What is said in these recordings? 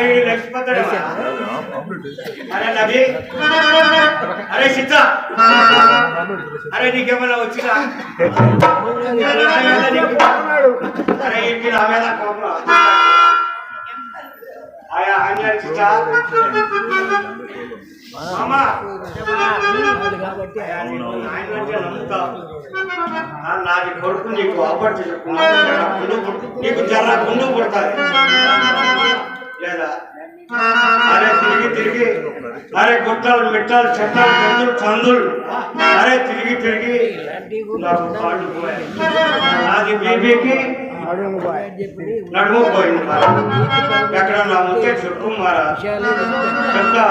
అరే వీడు లక్ష్మీపతుడే అరే నబీ అరే నీకేమన్నా వచ్చినా అరే కోపం ఆయా. ఆ, నాది కొడుకు నీకు అప్పటి నీకు జర్ర గుండు పుడతాది. అరే తిరిగి తిరిగి అరే గుట్టలు మిట్టాలు చెట్టాలు చందులు చందులు అరే తిరిగి తిరిగి నాకు కాళ్ళు పోయాయి. నాది బీబీకి నడుము పోయింది మరి ఎక్కడ నా ముందే చెప్పు మారా చెప్తా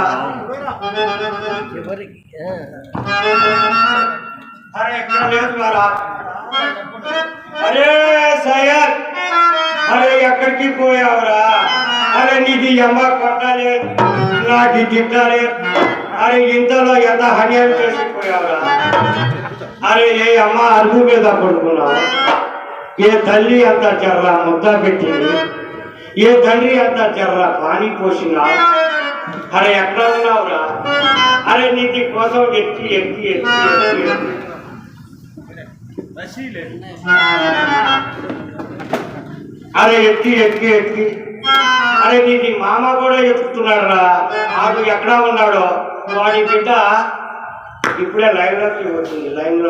అరే ఎక్కడ లేదు మారా అరే సయ్యద్ అరే ఎక్కడికి పోయావురా అరే నీది అమ్మ కొట్టాలి నాకు తిట్టాలి అరే ఇంతలో ఎంత హన్యాయం చేసిపోయావురా అరే ఏ అమ్మ అరుగు మీద పడుకున్నావు ఏ తల్లి అంత జర్ర ముద్ద పెట్టింది ఏ తండ్రి అంత జర్ర పానీ పోసినా అరే ఎక్కడ ఉన్నావురా అరే నీతి కోసం ఎక్కి ఎక్కి ఎక్కి ఎక్కి ఎక్కి అరే ఎక్కి ఎక్కి ఎక్కి. అరే నీ మామ కూడా ఎక్కుతున్నాడు రా ఆడు ఎక్కడ ఉన్నాడో. వాడి బిడ్డ ఇప్పుడే లైన్లోకి వచ్చింది లైన్లో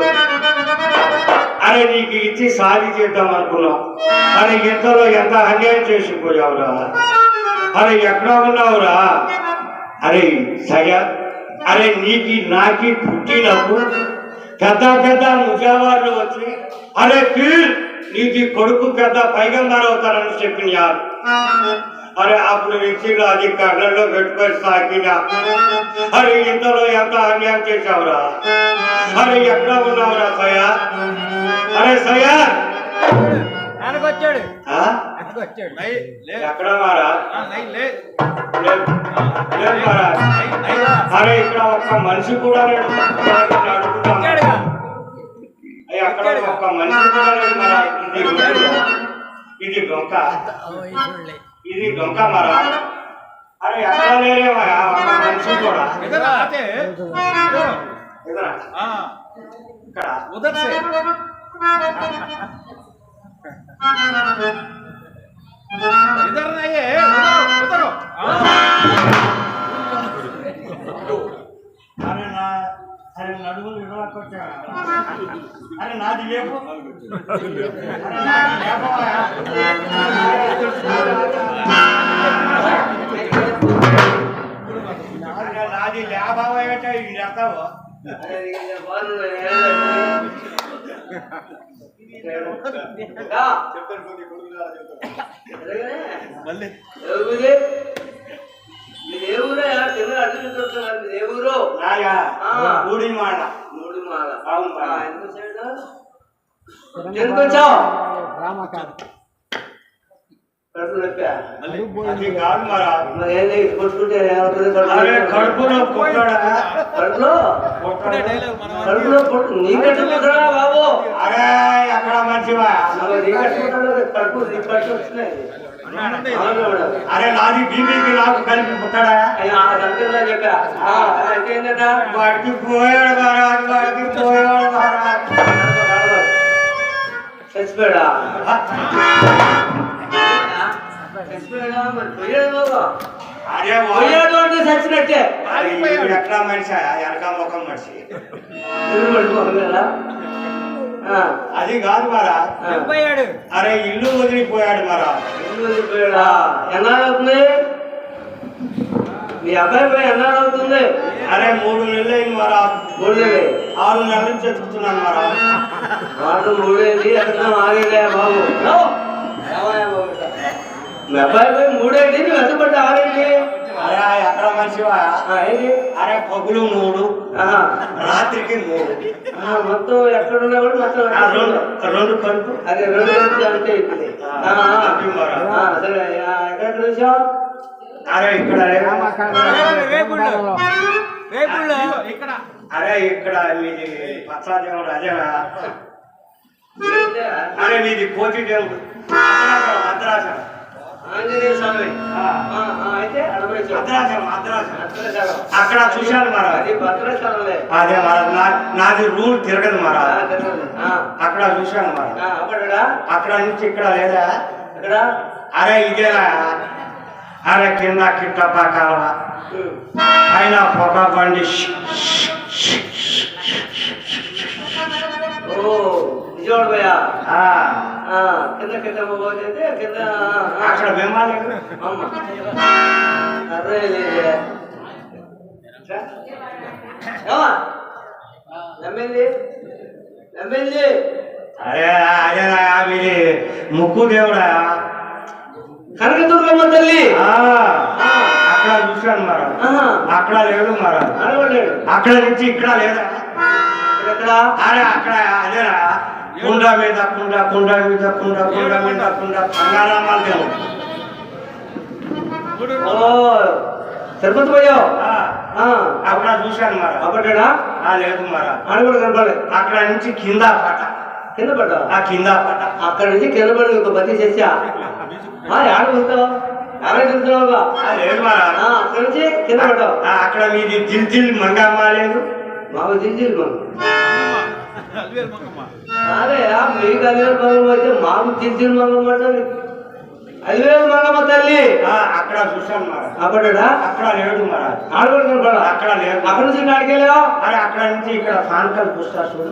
అరే నీకు ఇచ్చి సాధి చేద్దాం అనుకున్నావు అరే ఇంతలో ఎంత అన్యాయం చేసిపోయావురా. అరే ఎక్కడ ఉన్నావురా. అరే సయ అరే నీకి నాకి పుట్టినప్పుడు పెద్ద పెద్ద ముజావాళ్ళు వచ్చి అరే పీర్ నీకు కొడుకు పెద్ద పైగంబార్ అవుతారని చెప్పినారు అరే అప్పుడు మిక్సీలో అది కళ్ళల్లో పెట్టుకొని సాకినా. అరే ఇంతలో ఎంత అన్యాయం చేశావురా? అరే ఎక్కడ ఉన్నావురా సయ్యా అరే? వెనకొచ్చాడు. ఎక్కడ మారా లేదు లేదు మారా అరే ఇక్కడ ఒక మనిషి కూడా అయ్యి అక్కడ ఒక్క మనిషి కూడా ఇది డొంక ఇది డొంక మరా అరే ఎక్కడ లేరే మనిషి కూడా. ఇక్కడ. ఉదర్ ఇద్దరు ఉదరు అరే నడుములు విడవకొచ్చా అరే నాది లేపు నాది లేబావా ఏంటో మళ్ళీ. దేవుడు నాయా ఆ. ఊడి మాట మూడు మాల అవును ఆ, బాగా. ఎందుకు వచ్చాడు? ఎందుకు వచ్చావు కడుపు కడుపులో? కట్టుకుంటాడా బాబు. అరే ఎక్కడ మంచివా? కడుపు నీ కట్టు వచ్చినాయి. అవును మేడం. అరే నాది బీబీకి నాకు కలిపి పుట్టాడా? వాడికి పోయాడు మహారాజ్ వాడికి పోయాడు మహారాజ్. చచ్చిపోయాడా? చచ్చిపోయాడా? మరి పోయాడు బాబా. అరే వాడు పోయాడు అంటే చచ్చినట్టే. అరే ఈడు ఎక్కడ మనిషి? వెనక ముఖం మనిషి. అది కాదు చనిపోయాడు అరే ఇల్లు వదిలిపోయాడు మహారాజ్. పోయాడా ఎన్నాళ్ళు అవుతుంది? మీ అబ్బాయి పోయి ఎన్నాళ్ళు అవుతుంది? అరే మూడు నెలలు అయింది మహారాజ్ మూడు నెలలు ఆరు నెలల నుంచి చెప్తున్నాను మహారాజ్ మాట మూడేంటి ఎక్కడ ఆరేదే బాబు? మీ అబ్బాయి పోయి మూడేంటి నువ్వు ఎంత పడ్డా ఆరేంటి అరే ఎక్కడ మనిషివా? అరే పగులు మూడు. రాత్రికి మూడు. ఆ, మొత్తం ఎక్కడున్నా కూడా మొత్తం రెండు. రెండు కలుపు. అదే రెండు కలిపి అంటే ఇప్పుడు ఎక్కడ చూసావు? అరే ఇక్కడ. అరే ఇక్కడ. మీది పచ్చాదేవుడు అదేనా అరే మీది కోటి దేవుడు. భద్రాచలం ఆంజనేయ స్వామి. అక్కడ చూశాను మరా అది నాది రూల్ తిరగదు. ఆ, అక్కడ చూశాను అప్పుడా అక్కడ నుంచి ఇక్కడ లేదా ఇక్కడ అరే ఇదేనా అరే కింద కిట్టప్ప కాలవ ఉమ్. పైన పొగ బండి ఓ ఆ, ఆ, కింద కింద పోతే కింద. అక్కడ ఏమా? నమ్మింది నమ్మింది అరే అదేనా మీది ముక్కు దేవుడా? కనకదుర్గమ్మ తల్లి. అక్కడ చూశాను మరా. అక్కడ లేడు మరా. అక్కడ నుంచి ఇక్కడ లేదా? అరే అక్కడ అదేనా కుండ మీద కుండ కుండ మీద కుండ కుండ మీద కుండ బంగారామాలు దేవుడు ఆ, ఆ, అక్కడ చూశాను మరా అప్పటాడా ఆ లేదు మరా ఆడ కూడా కనపడలేదు అక్కడ నుంచి కింద పట. కింద పడ్డావు ఆ కింద పట. అక్కడ నుంచి కింద పడి ఒక బతి చేసా? ఆడ వెళ్తావు? లేదు మరా అక్కడ నుంచి కింద పడ్డావు? అక్కడ మీది దిల్ దిల్ మంగమ్మ లేదు. మాకు జింజీలు మనం అదే మీకు అలివేలు మంగమ్మ అయితే మాకు జింజీలు మంగమ్మ అలివేలు మంగమ్మ తల్లి. ఆ, అక్కడ చూశాను మరా అప్పటాడా అక్కడ లేడు మరా ఆడ కూడా కనపడా అక్కడ లేదు అక్కడ నుంచి వెళ్ళావు? అరే అక్కడ నుంచి ఇక్కడ పానకాలు పుస్తా చూడు.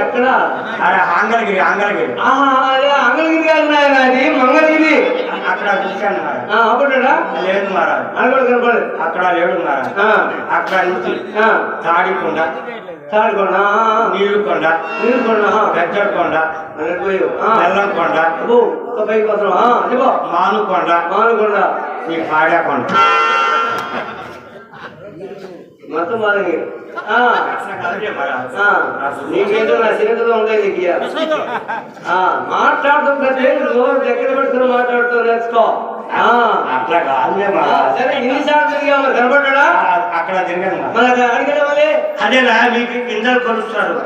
ఎక్కడ? అరే ఆంగళగిరి ఆంగళగిరి. అంగళగిరి కాదు నాయన మంగళగిరి. అక్కడ చూశాను అప్పటాడా లేదు మరా ఆడ కూడా కనపడలేదు. అక్కడ లేడు మరా ఆ, అక్కడ నుంచి తాడికొండ తాడుకోండి ఆ, ఆ, ఆ. నీళ్ళకొండ నీరు కొండ గజ్జరకొండ అక్కడికి పోయావు ఆ. బెల్లంకొండ మానుకొండ మానుకొండ. ఈ పాడాకొండ. మొత్తం. ఆ, నీకేంటో నా చేతిలో ఉంటాయి నీకు మాట్లాడుతూ ప్రతి నోరు దగ్గర పెట్టుకుని మాట్లాడుతూ నేర్చుకో. అట్లా సరే ఇన్నిసార్లు అక్కడ అడిగిన వాళ్ళే అదేనా? మీకు గింజలు కొలుస్తారు.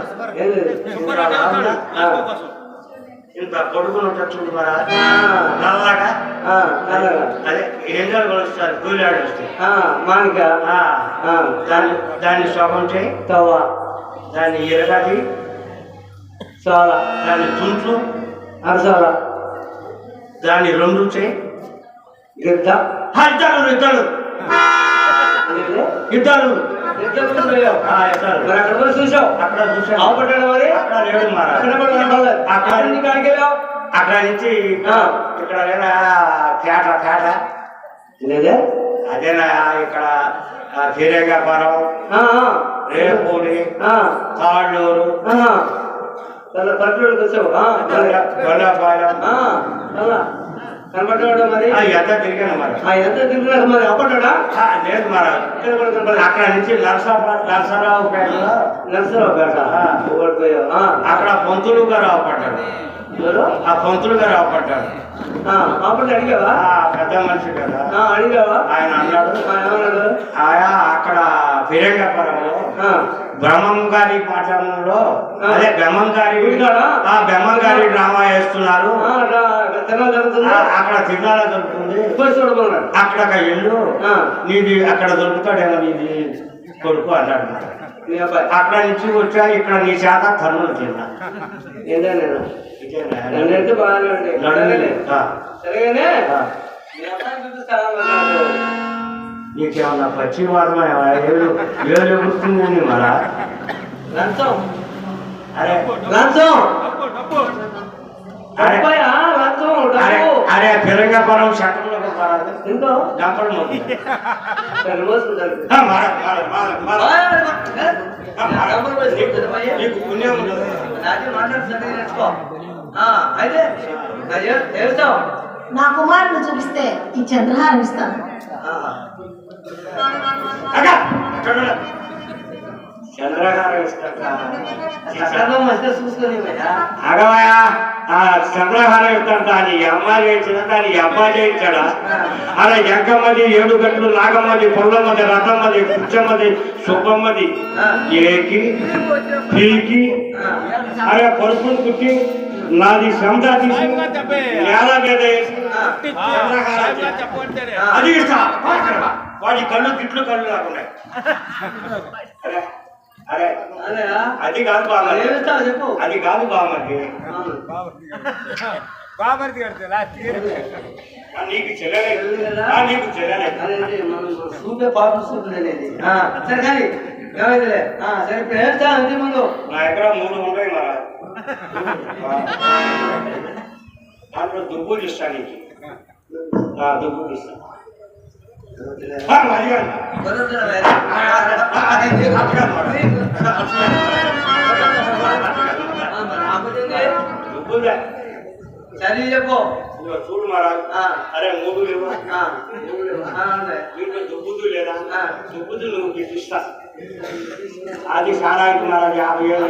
ఇంత కొడుకుని ఉంటాడు చూడు మరా నల్లగా. అదే గింజలు కొలుస్తారు కూలాడు వస్తే. మానిక. ఆ, దాన్ని దాన్ని చేయి. తవ్వ. దాన్ని ఎరగది చాలా దాన్ని తుంచు. అరసాల. దాన్ని రెండు చేయి. గిద్ద ఇద్దరు ఇద్దరు. ఏంది? ఇద్దరు. మరి అక్కడ పోయి చూసావు అక్కడ మరి అక్కడ లేడు అక్కడ నుంచి కాడికి వెళ్ళావు అక్కడ నుంచి ఇక్కడ లేదా పేట పేట అదేనా ఇక్కడ తిరేగాపురం ఆ, రేపూడి తాళ్ళూరు ఆ. వచ్చావు గొల్లపాలెం కనపడ్డాడు మరి? ఆ, ఎంత తిరిగాను మరి. ఆ, ఎంత తిరిగినాక మరి. అప్పటాడా? లేదు మరి. అక్కడ నుంచి నరసరావు నరసరావు పేటలో. నరసరావు పేట. అక్కడ పొంతులు గారు అవపడ్డాడు ఎవరు? ఆ పొంతులు గారు అవపడ్డాడు ఆ, అప్పుడు అడిగావా? ఆ పెద్ద మనిషి కదా. ఆ, అడిగావా? ఆయన అన్నాడు ఏమన్నాడు? ఆయా అక్కడ ఫిరంగపురంలో ఆ, బ్రహ్మం గారి పాఠంలో అదే బ్రహ్మం గారి గుడికాడా? ఆ బ్రహ్మం గారి డ్రామా వేస్తున్నారు అక్కడ తిరునాళ్ళ దొరుకుతుంది అక్కడ ఒక ఇల్లు. నీది అక్కడ దొరుకుతాడేమో నీది కొడుకు అన్నాడు అక్కడ నుంచి వచ్చా ఇక్కడ నీ చేత తన్నులు తిన్నా. ఏంటో బాగానే సరేగానే. నీకేమన్నా పచ్చివాదమా ఏళ్ళు ఏళ్ళు ఎగురుతుంది మరా? లంచం. అరే. లంచం. అరే. పోయి తీసుకుంటావా? నీకు పుణ్యం నేర్చుకో. ఆ, అయితే నా కుమారుడు చూపిస్తే ఈ చంద్రహారం ఇస్తాను. చక్కగా మంచిగా చూసుకొని. అగవయా ఆ. చంద్రహారం ఇస్తాడు దాని అమ్మాయి చేయించిన దాని అబ్బాయి చేయించాడా? అలా ఎంకమ్మది ఏడు గట్లు నాగమ్మది పొల్లమ్మది రథమ్మది పుచ్చమ్మది సుబ్బమ్మది ఏకి పీకి అరే పరుపులు కుట్టి నాది చెప్పే. నేల మీద. అది వాడి కళ్ళు తిట్లు కళ్ళు రాకుండా. అరే అదే అది కాదు చెప్పు. అది కాదు లాస్ట్ ఆ, నీకు చెల్లలేదు నీకు చెల్లలేదు మనం చూపే పాప చూపులేదు సరే కానీ ఏమైందిలే ఆ, సరే ఇప్పుడు ఏమిస్తా అంతే ముందు నా దగ్గర మూడు ఉంటాయి మరి దాంట్లో దుబ్బులు ఇస్తాను నీకు ఆ, దుబ్బులు ఇస్తాను ఆ, అది కాదు. కుదరదురా వేరే. ఆ, అది కాదు మరి. ఆ, మరి ఆపదండి. దుబ్బులే. చదివి చెప్పు ఇదిగో చూడు మహారాజ్. అరే మూడు లేవు. దీంట్లో దుబ్బుదు లేదా. దుబ్బుదు నువ్వు నీకు ఇస్తా అది సారానికి మహారాజ్ యాభై ఏళ్ళు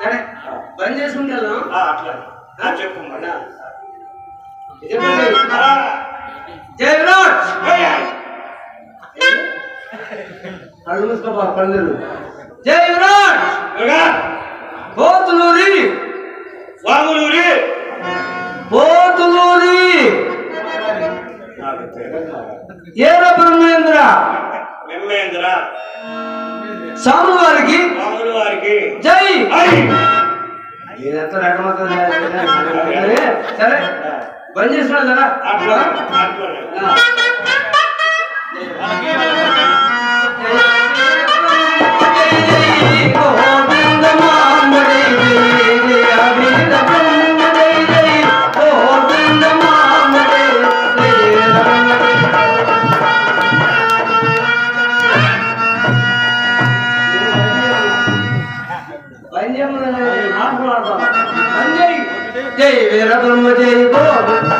సరే పని చేసుకుంటాను ఆ, అట్లా చెప్పు ఆ, జై విరాట్ మూసుకోపా పందులు జై విరాట్ వాములూరి పోతులూరి. ఏర బ్రహ్మేంద్ర వెంబేంద్ర స్వామి వారికి వాములు వారికి జై! నేనెంత రకమవుతుంది సరే. బంద్ చేస్తున్నా కదా? అట్లా అట్లనే. జై వీరబ్రహ్మ జై గోవింద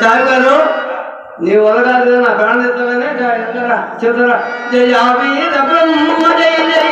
సాగు గారు నీ వదగాలి నా ప్రాణం ఎత్తగానే చెప్తారా జయ వీర బ్రహ్మ జై జై